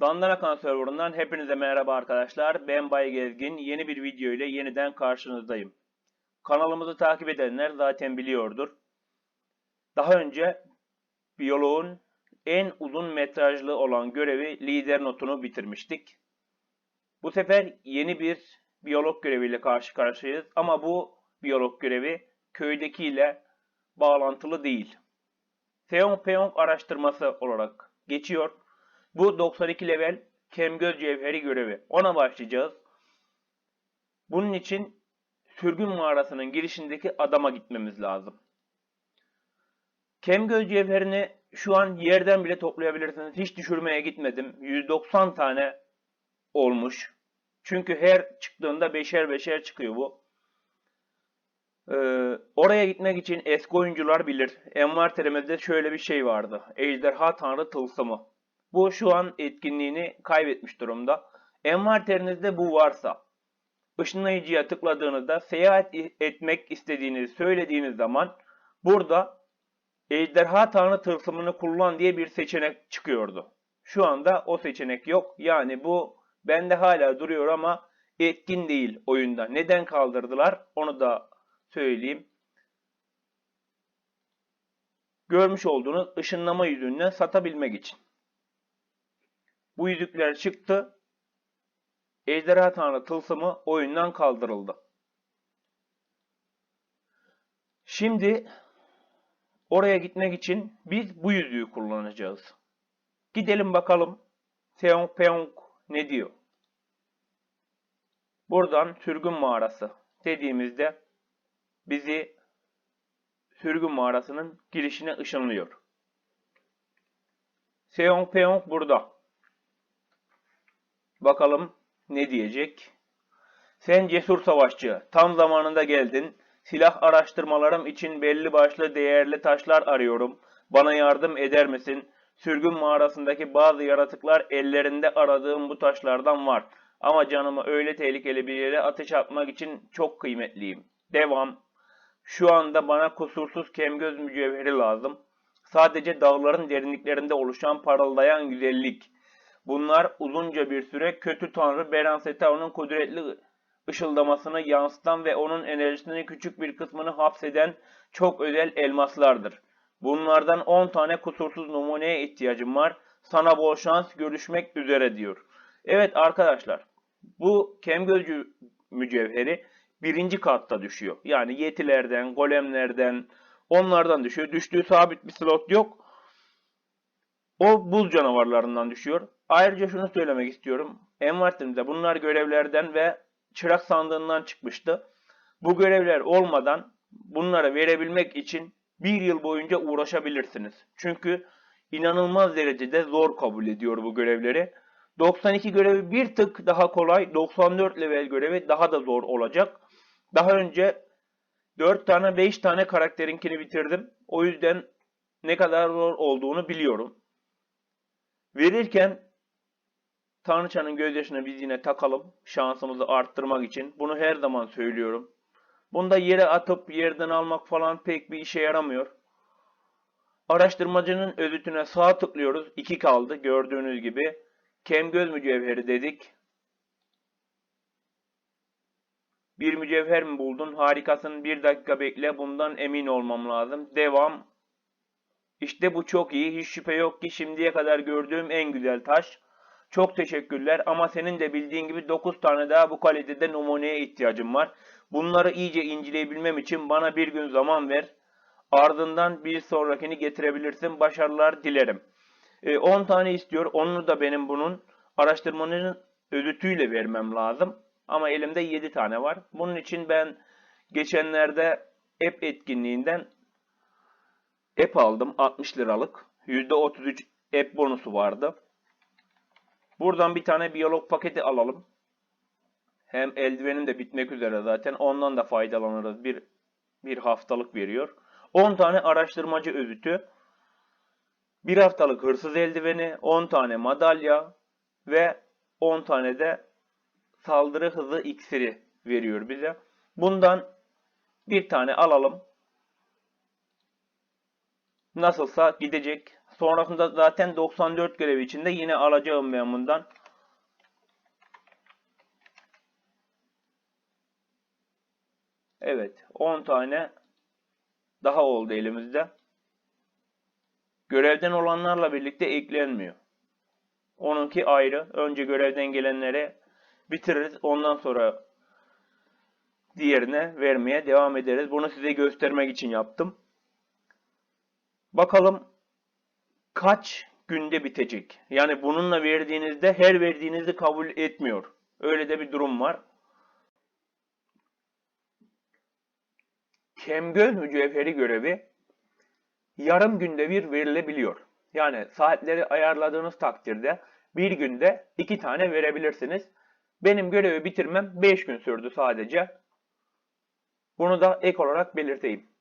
Dandana Kan serverından hepinize merhaba arkadaşlar. Ben Bay Gezgin. Yeni bir video ile yeniden karşınızdayım. Kanalımızı takip edenler zaten biliyordur. Daha önce biyoloğun en uzun metrajlı olan görevi lider notunu bitirmiştik. Bu sefer yeni bir biyolog göreviyle karşı karşıyayız ama bu biyolog görevi köydekiyle bağlantılı değil. Seong Peong araştırması olarak geçiyor. Bu 92 level Kemgöz Cevheri görevi. Ona başlayacağız. Bunun için sürgün mağarasının girişindeki adama gitmemiz lazım. Kemgöz Cevherini şu an yerden bile toplayabilirsiniz. Hiç düşürmeye gitmedim. 190 tane olmuş. Çünkü her çıktığında beşer beşer çıkıyor bu. Ee, oraya gitmek için eski oyuncular bilir. Envanterimizde şöyle bir şey vardı. Ejderha Tanrı Tılsımı. Bu şu an etkinliğini kaybetmiş durumda. Envanterinizde bu varsa ışınlayıcıya tıkladığınızda seyahat etmek istediğinizi söylediğiniz zaman burada Ejderha Tanrı Tılsımını kullan diye bir seçenek çıkıyordu. Şu anda o seçenek yok. Yani bu bende hala duruyor ama etkin değil oyunda. Neden kaldırdılar onu da söyleyeyim. Görmüş olduğunuz ışınlama yüzünden satabilmek için. Bu yüzükler çıktı. Ejderha Tanrı tılsımı oyundan kaldırıldı. Şimdi oraya gitmek için biz bu yüzüğü kullanacağız. Gidelim bakalım Seong Peong ne diyor. Buradan sürgün mağarası dediğimizde bizi sürgün mağarasının girişine ışınlıyor. Seong Peong burada. Bakalım ne diyecek? Sen cesur savaşçı, tam zamanında geldin. Silah araştırmalarım için belli başlı değerli taşlar arıyorum. Bana yardım eder misin? Sürgün mağarasındaki bazı yaratıklar ellerinde aradığım bu taşlardan var. Ama canımı öyle tehlikeli bir yere ateş atmak için çok kıymetliyim. Devam. Şu anda bana kusursuz kemgöz mücevheri lazım. Sadece dağların derinliklerinde oluşan parıldayan güzellik. Bunlar uzunca bir süre kötü tanrı Beransetau'nun kudretli ışıldamasını yansıtan ve onun enerjisinin küçük bir kısmını hapseden çok özel elmaslardır. Bunlardan 10 tane kusursuz numuneye ihtiyacım var. Sana bol şans görüşmek üzere diyor. Evet arkadaşlar bu kemgözcü mücevheri birinci katta düşüyor. Yani yetilerden, golemlerden onlardan düşüyor. Düştüğü sabit bir slot yok. O buz canavarlarından düşüyor. Ayrıca şunu söylemek istiyorum. Envanterimizde bunlar görevlerden ve çırak sandığından çıkmıştı. Bu görevler olmadan bunları verebilmek için bir yıl boyunca uğraşabilirsiniz. Çünkü inanılmaz derecede zor kabul ediyor bu görevleri. 92 görevi bir tık daha kolay. 94 level görevi daha da zor olacak. Daha önce 4 tane 5 tane karakterinkini bitirdim. O yüzden ne kadar zor olduğunu biliyorum. Verirken Tanrıçanın gözyaşını biz yine takalım. Şansımızı arttırmak için. Bunu her zaman söylüyorum. Bunda yere atıp yerden almak falan pek bir işe yaramıyor. Araştırmacının özütüne sağ tıklıyoruz. 2 kaldı gördüğünüz gibi. Kemgöz mücevheri dedik. Bir mücevher mi buldun? Harikasın. Bir dakika bekle. Bundan emin olmam lazım. Devam. İşte bu çok iyi. Hiç şüphe yok ki şimdiye kadar gördüğüm en güzel taş. Çok teşekkürler ama senin de bildiğin gibi 9 tane daha bu kalitede numuneye ihtiyacım var. Bunları iyice inceleyebilmem için bana bir gün zaman ver. Ardından bir sonrakini getirebilirsin. Başarılar dilerim. 10 e, tane istiyor. Onu da benim bunun araştırmanın özütüyle vermem lazım. Ama elimde 7 tane var. Bunun için ben geçenlerde app etkinliğinden app aldım 60 liralık. %33 app bonusu vardı. Buradan bir tane biyolog paketi alalım. Hem eldivenim de bitmek üzere zaten. Ondan da faydalanırız. Bir, bir haftalık veriyor. 10 tane araştırmacı özütü. Bir haftalık hırsız eldiveni. 10 tane madalya. Ve 10 tane de saldırı hızı iksiri veriyor bize. Bundan bir tane alalım. Nasılsa gidecek Sonrasında zaten 94 görevi içinde yine alacağım ben bundan. Evet 10 tane daha oldu elimizde. Görevden olanlarla birlikte eklenmiyor. Onunki ayrı. Önce görevden gelenlere bitiririz. Ondan sonra diğerine vermeye devam ederiz. Bunu size göstermek için yaptım. Bakalım kaç günde bitecek? Yani bununla verdiğinizde her verdiğinizi kabul etmiyor. Öyle de bir durum var. Kemgöl mücevheri görevi yarım günde bir verilebiliyor. Yani saatleri ayarladığınız takdirde bir günde iki tane verebilirsiniz. Benim görevi bitirmem 5 gün sürdü sadece. Bunu da ek olarak belirteyim.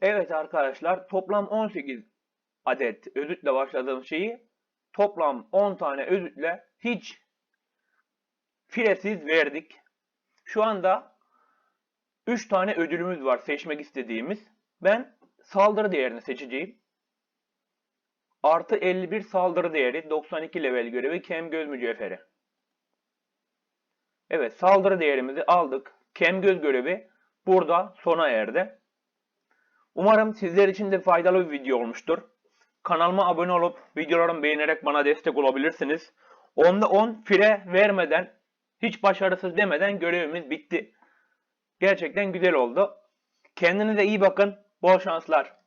Evet arkadaşlar toplam 18 adet özütle başladığım şeyi toplam 10 tane özütle hiç firesiz verdik. Şu anda 3 tane ödülümüz var seçmek istediğimiz. Ben saldırı değerini seçeceğim. Artı 51 saldırı değeri 92 level görevi kem göz mücevheri. Evet saldırı değerimizi aldık. Kem göz görevi burada sona erdi. Umarım sizler için de faydalı bir video olmuştur. Kanalıma abone olup videolarımı beğenerek bana destek olabilirsiniz. Onda 10 fire vermeden, hiç başarısız demeden görevimiz bitti. Gerçekten güzel oldu. Kendinize iyi bakın. Bol şanslar.